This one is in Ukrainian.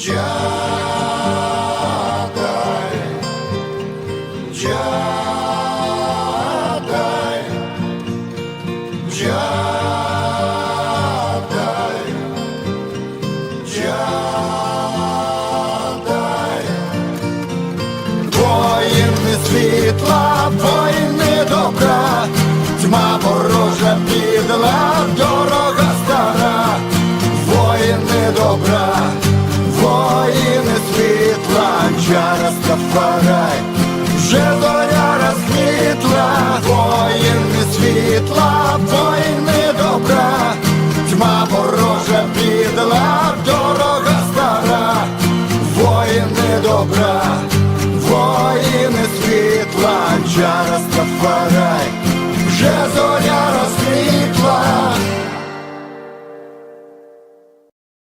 Джадай, Джадай, Джадай, Джадай. Воїни світла, воїни добра, тьма ворожа підла, дорога стара, воїни добра, воїни світла, чара стафарай, вже зоря розквітла, воїни світла, воїни добра, тьма ворожа бідла, дорога стара, воїни добра, воїни світла, чара стафарай, вже зоря.